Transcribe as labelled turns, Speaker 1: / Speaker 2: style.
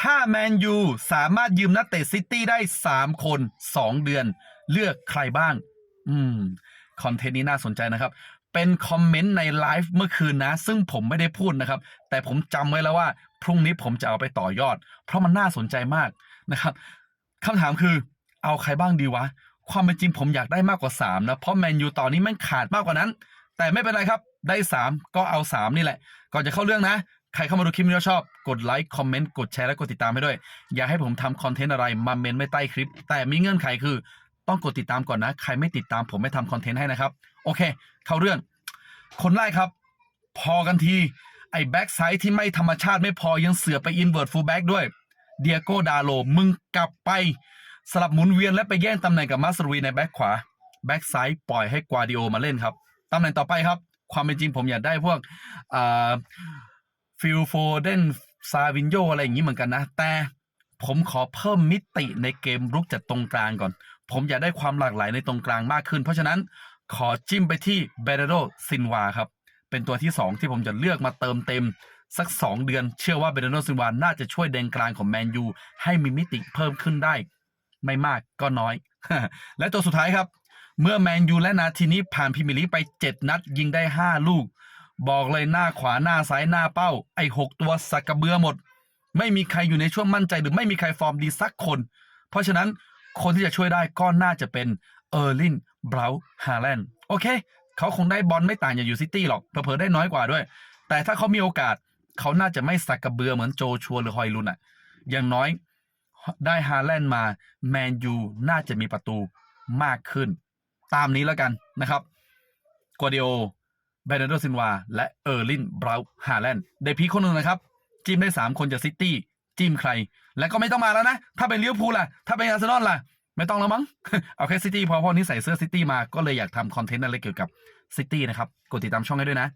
Speaker 1: ถ้าแมนยูสามารถยืมนักเตะซิตี้ได้ 3 คน 2 เดือน เลือกใครบ้าง อืม คอนเทนต์นี้น่าสนใจนะครับ เป็นคอมเมนต์ในไลฟ์เมื่อคืนนะ ซึ่งผมไม่ได้พูดนะครับ แต่ผมจำไว้แล้วว่า พรุ่งนี้ผมจะเอาไปต่อยอด เพราะมันน่าสนใจมากนะครับคำถามคือ เอาใครบ้างดีวะ ความเป็นจริงผมอยากได้มากกว่า 3 นะ เพราะแมนยูตอนนี้มันขาดมากกว่านั้น แต่ไม่เป็นไรครับ ได้ 3 ก็เอา 3 นี่แหละ ก่อนจะเข้าเรื่องนะ ใครเข้ามาดูคลิปนี้แล้วชอบกดไลค์คอมเมนต์กดแชร์และกดติดตามให้ด้วย อยากให้ผมทำคอนเทนต์อะไรมาเมนไว้ใต้คลิป แต่มีเงื่อนไขคือต้องกดติดตามก่อนนะ ใครไม่ติดตามผมไม่ทำคอนเทนต์ให้นะครับ โอเค เข้าเรื่อง คนแรกครับ พอกันที ไอ้แบ็กไซด์ที่ไม่ธรรมชาติไม่พอยังเสือไปอินเวิร์ดฟูลแบ็กด้วยเดียโกดาโลมึงกลับไป สลับหมุนเวียนและไปแย่งตำแหน่งกับมาสรุยในแบ็กขวาแบ็กซ้ายปล่อยให้กวาดิโอมาเล่นครับตำแหน่งต่อไปครับ ความเป็นจริงผมอยากได้พวก ฟิลโฟเดนซาวินโยอะไรอย่างนี้เหมือนกันนะ แต่ผมขอเพิ่มมิติในเกมรุกจากตรงกลางก่อน ผมอยากได้ความหลากหลายในตรงกลางมากขึ้น เพราะฉะนั้นขอจิ้มไปที่เบเรโดซินวาครับ เป็นตัวที่ 2 ที่ผมจะเลือกมาเติมเต็ม สัก 2 เดือน เชื่อว่าเบเรโดซินวาน่าจะช่วยแดนกลางของแมนยูให้มีมิติเพิ่มขึ้นได้ ไม่มากก็น้อย และตัวสุดท้ายครับ เมื่อแมนยูและนาทีนี้ผ่านพรีเมียร์ลีไป 7 นัดยิงได้ 5 ลูก บอกเลยหน้าขวาหน้าซ้ายหน้าเป้า ไอ้6ตัวสักกระเบือหมด ไม่มีใครอยู่ในช่วงมั่นใจหรือไม่มีใครฟอร์มดีสักคน เพราะฉะนั้นคนที่จะช่วยได้ก็น่าจะเป็นเออร์ลินบราวฮาแลนด์โอเค เขาคงได้บอลไม่ต่างจากอยู่ซิตี้หรอกเผลอๆได้น้อยกว่าด้วย แต่ถ้าเขามีโอกาสเขาน่าจะไม่สักกระเบือเหมือนโจชัวหรือฮอยลุนอะอย่างน้อยได้ฮาแลนด์มาแมนยูน่าจะมีประตูมากขึ้น ตามนี้แล้วกันนะครับกัวเดีย เบรนโดซินวา และเออร์ลินบราวฮาแลนด์ได้พีคคนหนึ่งนะครับจิ้มได้ 3 คนจากซิตี้จิ้มใคร แล้วก็ไม่ต้องมาแล้วนะ ถ้าเป็นลิเวอร์พูลล่ะ ถ้าเป็นอาร์เซนอลล่ะ ไม่ต้องแล้วมั้ง เอาแค่ซิตี้พอพอนี้ใส่เสื้อซิตี้มาก็เลยอยากทำคอนเทนต์อะไรเกี่ยวกับซิตี้นะครับ กดติดตามช่องให้ด้วยนะ